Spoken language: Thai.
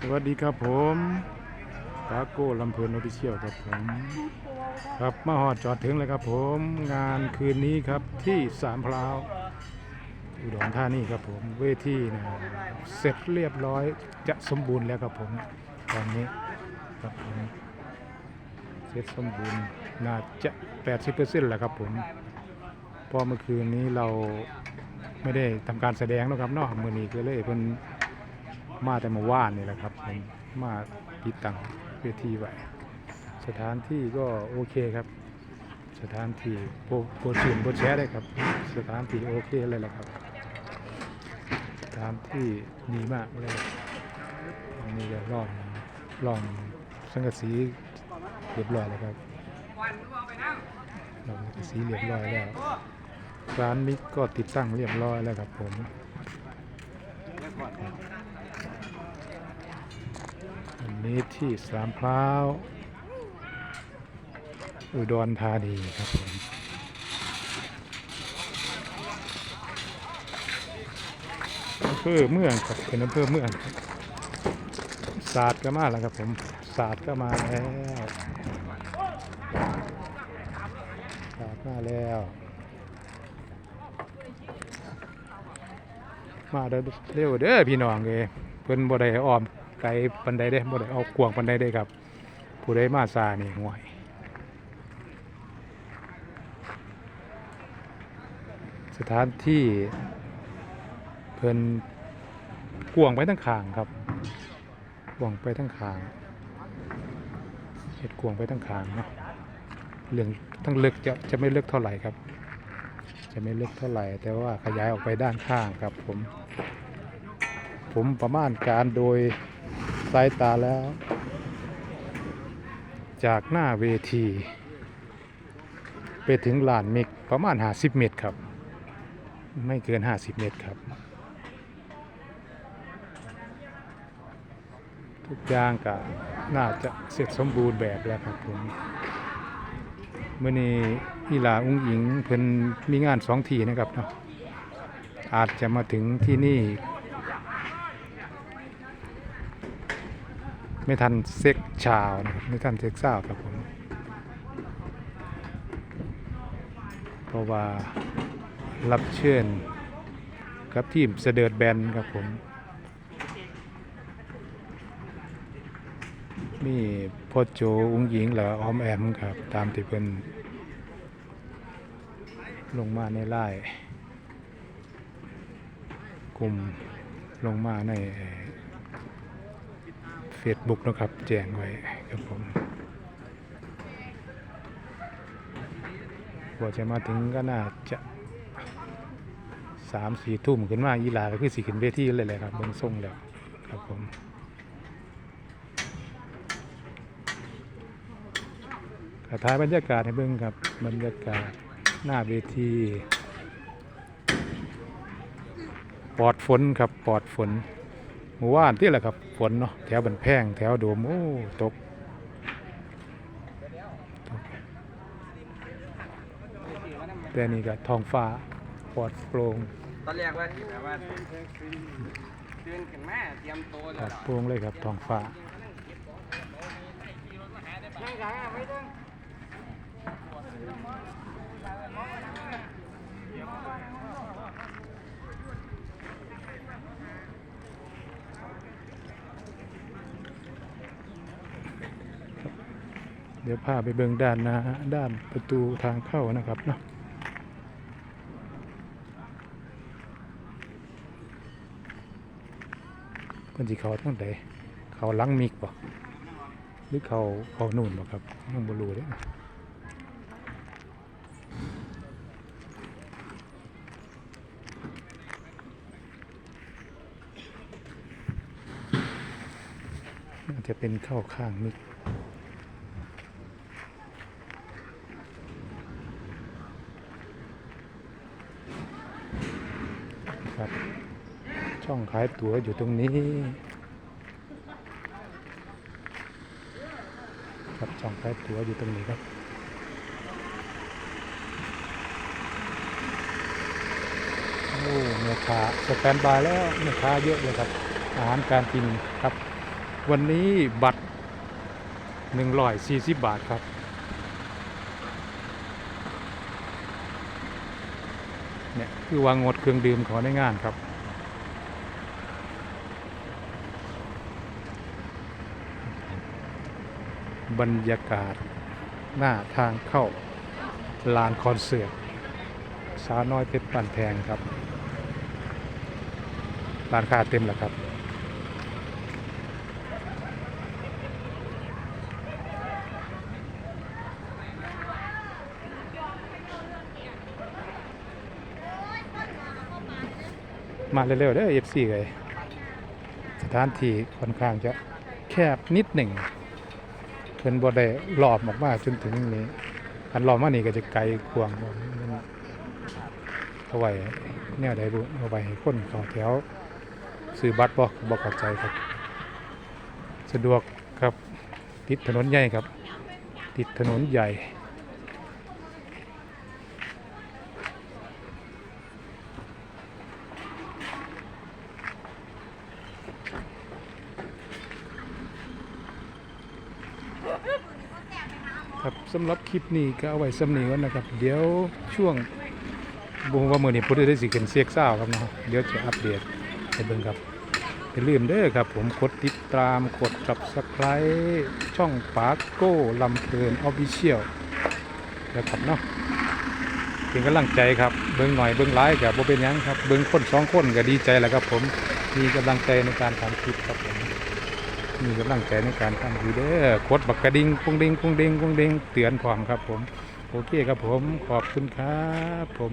สวัสดีครับผมกาโก้ลำเพลินออฟิเชียลครับผมครับมาหอดจอดถึงเลยครับผม งานคืนนี้ครับที่สามพร้าวอุดรธานีครับผมเวทีนะเสร็จเรียบร้อยจะสมบูรณ์แล้วครับผมตอนนี้ครับผมเสร็จสมบูรณ์น่าจะ 80%แล้วครับผมพอเมื่อคืนนี้เราไม่ได้ทำการแสดงแล้วครับนอกมือนี้ก็เลยเพิ่น มาแต่เมาว่านนี่แหละครับผมมาติดตั้งเวทีไว้สถานที่ก็โอเคครับ สถานที่โปรโปรชื่นโปรแชร์ได้ครับ สถานที่โอเคเลยแหละครับ สถานที่ดีมากเลยอันนี้ก็ล่องล่องสังกะสีเรียบร้อยแล้วครับล่องสังกะสีเรียบร้อยแล้วร้านนี้ก็ติดตั้งเรียบร้อยแล้วครับผม นี้ที่สามพร้าว อุดรธานีครับผมอำเภอเมืองครับเป็นอำเภอเมืองศาสตร์ก็มาแล้วครับผมศาสตร์ก็มาแล้วศาสตร์มาแล้ว มาเด้อเร็วเด้อพี่น้องเอ้ยเพิ่นบ่ได้อ้อม ไกลปานใดเด้บ่ได้เอากวางปานใดเด้ครับ ผู้ใดมาซานี่ห่วยสถานที่เพิ่นกวงไปทั้งขางครับกวงไปทั้งขางเฮ็ดกวงไปทั้งขางเนาะเรื่องทั้งลึกจะจะไม่ลึกเท่าไหร่ครับ จะไม่ลึกเท่าไหร่ แต่ว่าขยายออกไปด้านข้างครับผม ผมประมาณการโดย สายตาแล้ว จากหน้าเวที ไปถึงลานเมกประมาณ 50 เมตรครับ ไม่เกิน 50 เมตรครับ ทุกอย่างก็น่าจะเสร็จสมบูรณ์แบบแล้วครับผมเมื่อนี้อีลาอุ้งอิงเพิ่นมีงานสองทีนะครับเนาะอาจจะมาถึงที่นี่ ไม่ทันเซ็กชาวนะครับไม่ทันเซ็กซาวครับผมเพราะว่ารับเชิญกับทีมเสดิร์ดแบนครับผม มีพ่อโจอุ้งหญิงแล้วออมแอมครับ ตามที่เพิ่นลงมาในไล่กลุ่มลงมาใน เฟซบุ๊กนะครับ แจ้งไว้ครับผมกว่าจะมาถึงก็น่าจะสามสี่ทุ่มขึ้นมาอีลาก็คือสี่ขึ้นเวทีเลยแหละครับเบิ่งส่งแล้วครับผมกถ่ายบรรยากาศให้เบิ่งครับบรรยากาศหน้าเวทีปลอดฝนครับปลอดฝน หมู่ว่านที่แหละครับ ฝนเนาะแถวบันแพงแถวโดมโอ้ตกแต่นี่ก็ทองฟ้าปลอดโปร่งตอนแรกว่าที่แบบว่าตื่นขึ้นมาเตรียมตัวปลอดโปร่งเลยครับทองฟ้ายังไงอ่ไม่ เดี๋ยวพาไปเบิ่งด้านน้าด้านประตูทางเข้านะครับเนาะเพิ่นสิเขาทั้งใดเขาลังมิกบ่หรือเขาเขานู่นบ่ครับยังบ่รู้เด้อาจะเป็นเข้าข้างมิก ครับ ช่อง ขายตั๋วอยู่ตรงนี้ ครับช่องขายตั๋วอยู่ตรงนี้ครับโอ้เนื้อขาสแตนบายแล้วเนื้อขาเยอะเลยครับ อาหารการกินครับ วันนี้บัตรหนึ่งร้อยสี่สิบบาทครับเนี่ยคือวางงดเครื่องดื่มของในงานครับ บรรยากาศหน้าทางเข้าลานคอนเสิร์ตสาวน้อยเพชรปันแพงครับร้านค้าเต็มแล้วครับ มาเร็วๆเด้อ FC เลยสถานที่ค่อนข้างจะแคบนิดหนึ่ง พิ่นบ่ได้รอบออกมาจนถึงนี้อันลอบมานี่ก็จะไกลกวางบ่มันเอาไว้แนวใดบุเอาไว้ให้คนเข้าแถวซื้อบัตรบ่บ่เข้าใจครับ สะดวกครับติดถนนใหญ่ครับ ติดถนนใหญ่ ครับสำหรับคลิปนี้ก็เอาไว้สำนีก่อนนะครับ เดี๋ยวช่วงบ่งว่ามือนี้พุทธได้สิขึ้นเสียกเศร้าครับเนาะเดี๋ยวจะอัปเดตให้เบิ่งครับอย่าลืมเด้อครับผมกดติดตามกด Subscribe ช่องปาโก้ลำเพลิน Official แล้วครับเนาะเป็นกำลังใจครับเบิ่งหน่อยเบิ่งหลายก็บ่เป็นยังครับเบิ่งคนสองคนก็ดีใจแล้วครับผมมีกำลังใจในการทำคลิปครับผม มีกำลังใจในการทำอยู่เด้อกดบักกระดิ่งกุ้งดิ่งกุ้งดิ่งกุ้งดิ่งเตือนความครับผม โอเคครับผมขอบคุณครับผม